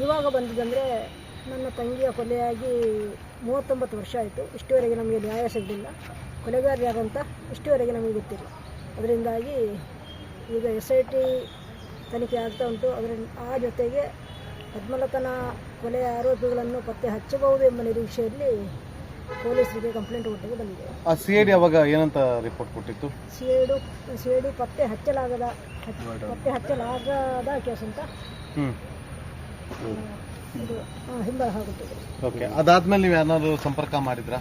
ಇವಾಗ ಬಂದಿದ್ದಂದರೆ ನನ್ನ ತಂಗಿಯ ಕೊಲೆಯಾಗಿ ಮೂವತ್ತೊಂಬತ್ತು ವರ್ಷ ಆಯಿತು. ಇಷ್ಟುವರೆಗೆ ನಮಗೆ ನ್ಯಾಯ ಸಿಗಲಿಲ್ಲ. ಕೊಲೆಗಾರ ಯಾರಂತ ಇಷ್ಟುವರೆಗೆ ನಮಗೆ ಗೊತ್ತಿಲ್ಲ. ಅದರಿಂದಾಗಿ ಈಗ ಎಸ್ ಐ ಟಿ ತನಿಖೆ ಆಗ್ತಾ ಉಂಟು. ಅದರ ಆ ಜೊತೆಗೆ ಪದ್ಮಲತನ ಕೊಲೆಯ ಆರೋಪಿಗಳನ್ನು ಪತ್ತೆ ಹಚ್ಚಬಹುದು ಎಂಬ ನಿರೀಕ್ಷೆಯಲ್ಲಿ ಪೊಲೀಸರಿಗೆ ಕಂಪ್ಲೇಂಟ್ ಕೊಟ್ಟಿಗೆ ಬಂದಿದೆ. ಆ ಸಿ ಐ ಡಿ ಅವಾಗ ಏನಂತ ರಿಪೋರ್ಟ್ ಕೊಟ್ಟಿತ್ತು? ಎ ಡಿ ಪತ್ತೆ ಹಚ್ಚಲಾಗದ ಹಚ್- ಪತ್ತೆ ಹಚ್ಚಲಾಗದ ಕೇಸ್ ಅಂತ. ಹ್ಞೂ ಇದು ಆ, ಹಿಂಬಳ ಆಗುತ್ತದೆ ಓಕೆ ಅದಾದ್ಮೇಲೆ ನೀವು ಯಾರು ಸಂಪರ್ಕ ಮಾಡಿದ್ರಾ?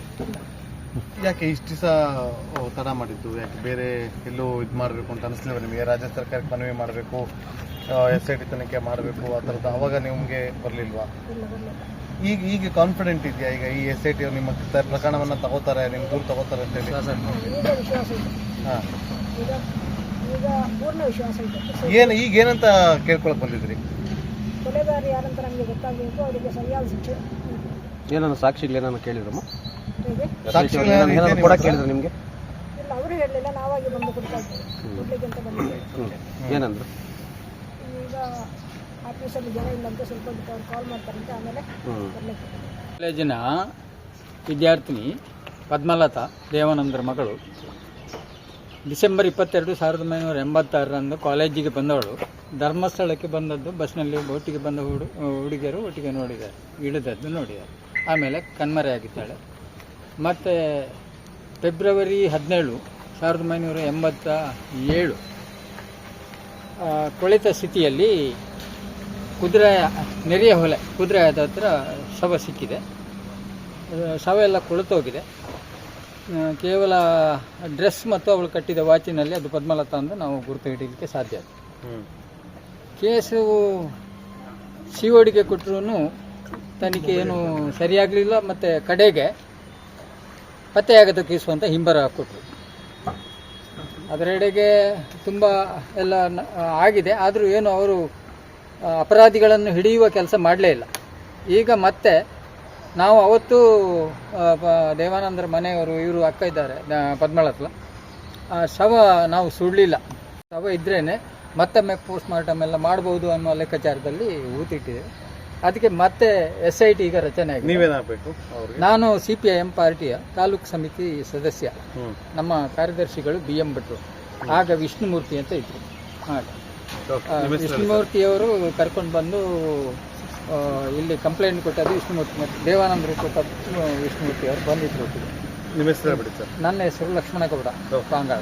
ಯಾಕೆ ಇಷ್ಟು ದಿವಸ ತಡ ಮಾಡಿದ್ದು? ಯಾಕೆ ಬೇರೆ ಎಲ್ಲೂ ಇದು ಮಾಡಬೇಕು ಅಂತ ಅನಿಸ್ಲಿಲ್ಲ ನಿಮಗೆ? ರಾಜ್ಯ ಸರ್ಕಾರಕ್ಕೆ ಮನವಿ ಮಾಡಬೇಕು ಎಸ್ ಐ ಟಿ ತನಿಖೆ ಮಾಡಬೇಕು ಆ ಥರದ್ದು ಅವಾಗ ನಿಮಗೆ ಬರಲಿಲ್ವಾ? ಇಲ್ಲ ಬರಲಿಲ್ಲ. ಈಗ ಈಗ ಕಾನ್ಫಿಡೆಂಟ್ ಇದೆಯಾ? ಈಗ ಈ ಎಸ್ ಐ ಟಿ ನಿಮ್ಮ ತ- ಪ್ರಕರಣವನ್ನ ತಗೋತಾರೆ ನಿಮ್ಮ ದೂರು ತಗೋತಾರೆ ಅಂತೇಳಿ ಈಗ ವಿಶ್ವಾಸ ಇದೆ. ಹಾಂ. ಈಗ ಈಗ ಪೂರ್ಣ ವಿಶ್ವಾಸ ಇದೆ. ಏನು ಈಗ ಏನಂತ ಕೇಳ್ಕೊಳಕ್ ಬಂದಿದ್ರಿ? ಕೊಲೆಗಾರ ಯಾರಂತ ನಮಗೆ ಗೊತ್ತಾಗಬೇಕು ಅವರಿಗೆ ಸರಿಯಾದ ಶಿಕ್ಷೆ. ಏನನ್ನ ಸಾಕ್ಷಿಗಳು ಏನನ್ನ ಕೇಳಿದ್ರಮ್ಮ? ಹೇಗೆ? ಸಾಕ್ಷಿಗಳು ಏನಾದ್ರು ಕೂಡ ಕೊಡಕ್ಕೆ ಕೇಳಿದ್ರು ನಿಮಗೆ? ಇಲ್ಲ ಅವರು ಹೇಳಲಿಲ್ಲ ನಾವಾಗಿ ಬಂದು ಕೊಡ್ತಾ ಇದ್ದೇವೆ ಕೊಡ್ಲಿಕ್ಕೆ ಅಂತ ಬಂದಿದ್ದೇವೆ ಏನಂದ್ರು? ಈಗ ಆಫೀಸಲ್ಲಿ ಜನ ಇಲ್ಲ ಅಂತ ಸ್ವಲ್ಪ ಅವ್ರು ಕಾಲ್ ಮಾಡ್ತಾರಂತೆ ಆಮೇಲೆ ಬರ್ಲಿಕ್ಕೆ. ಕಾಲೇಜಿನ ವಿದ್ಯಾರ್ಥಿನಿ ಪದ್ಮಲತಾ ದೇವಾನಂದರ ಮಗಳು. ಡಿಸೆಂಬರ್ ಇಪ್ಪತ್ತೆರಡು ಸಾವಿರದ ಒಂಬೈನೂರ ಎಂಬತ್ತಾರರಂದು ಕಾಲೇಜಿಗೆ ಬಂದವಳು. ಧರ್ಮಸ್ಥಳಕ್ಕೆ ಬಂದದ್ದು, ಬಸ್ನಲ್ಲಿ ಒಟ್ಟಿಗೆ ಬಂದ ಹುಡು, ಹುಡುಗಿಯರು ಒಟ್ಟಿಗೆ ನೋಡಿದ್ದಾರೆ, ಇಳಿದದ್ದು ನೋಡಿದ್ದಾರೆ. ಆಮೇಲೆ ಕಣ್ಮರೆಯಾಗಿದ್ದಾಳೆ ಮತ್ತು ಫೆಬ್ರವರಿ ಹದಿನೇಳು ಸಾವಿರದ ಒಂಬೈನೂರ ಎಂಬತ್ತ ಏಳು ಕೊಳೆತ ಸ್ಥಿತಿಯಲ್ಲಿ ಕುದುರೆ ನೆರೆಯ ಹೊಲೆ ಕುದುರೆಯಾದ ಹತ್ರ ಶವ ಸಿಕ್ಕಿದೆ. ಶವ ಎಲ್ಲ ಕೊಳೆತೋಗಿದೆ. ಕೇವಲ ಡ್ರೆಸ್ ಮತ್ತು ಅವಳು ಕಟ್ಟಿದ ವಾಚಿನಲ್ಲಿ ಅದು ಪದ್ಮಲತಾ ಅಂತ ನಾವು ಗುರುತು ಹಿಡಿಯಲಿಕ್ಕೆ ಸಾಧ್ಯ ಕೇಸು ಸಿ ಒಡಿಗೆ ಕೊಟ್ಟರು ತನಿಖೆ ಏನು ಸರಿಯಾಗಲಿಲ್ಲ ಮತ್ತು ಕಡೆಗೆ ಪತ್ತೆಯಾಗದ ಕೇಸು ಅಂತ ಹಿಂಬರ ಕೊಟ್ಟರು ಅದರೆಡೆಗೆ ತುಂಬ ಎಲ್ಲ ಆಗಿದೆ. ಆದರೂ ಏನು ಅವರು ಅಪರಾಧಿಗಳನ್ನು ಹಿಡಿಯುವ ಕೆಲಸ ಮಾಡಲೇ ಇಲ್ಲ. ಈಗ ಮತ್ತೆ ನಾವು ಅವತ್ತು ದೇವಾನಂದರ ಮನೆಯವರು ಇವರು ಅಕ್ಕ ಇದ್ದಾರೆ ಪದ್ಮಳತ್ಲ ಆ ಶವ ನಾವು ಸುಡಲಿಲ್ಲ. ಶವ ಇದ್ರೇ ಮತ್ತೊಮ್ಮೆ ಪೋಸ್ಟ್ ಮಾರ್ಟಮ್ ಎಲ್ಲ ಮಾಡ್ಬೋದು ಅನ್ನೋ ಲೆಕ್ಕಾಚಾರದಲ್ಲಿ ಊತಿಟ್ಟಿದೆ. ಅದಕ್ಕೆ ಮತ್ತೆ ಎಸ್ ಐ ಟಿ ಈಗ ರಚನೆ ಆಗಿದೆ. ನೀವೇನಾಗಬೇಕು ನಾನು ಸಿ ಪಿ ಐ ಎಂ ಪಾರ್ಟಿಯ ತಾಲೂಕು ಸಮಿತಿ ಸದಸ್ಯ. ನಮ್ಮ ಕಾರ್ಯದರ್ಶಿಗಳು ಬಿ ಎಂ ಭಟ್ರು. ಆಗ ವಿಷ್ಣುಮೂರ್ತಿ ಅಂತ ಇದ್ರು. ಹಾಗೆ. ವಿಷ್ಣುಮೂರ್ತಿಯವರು ಕರ್ಕೊಂಡು ಬಂದು ಇಲ್ಲಿ ಕಂಪ್ಲೇಂಟ್ ಕೊಟ್ಟದ್ದು ವಿಷ್ಣುಮೂರ್ತಿ ಮತ್ತು ದೇವಾನಂದರು ಕೊಟ್ಟದ್ದು ವಿಷ್ಣುಮೂರ್ತಿ ಅವರು ಬಂದಿದ್ರು ಒಟ್ಟಿಗೆ. ನಿಮ್ಮ ಹೆಸರು ಹೇಳ್ಬಿಡಿ ಸರ್. ನನ್ನ ಹೆಸರು ಲಕ್ಷ್ಮಣಗೌಡ ಪಾಂಗಾಳ.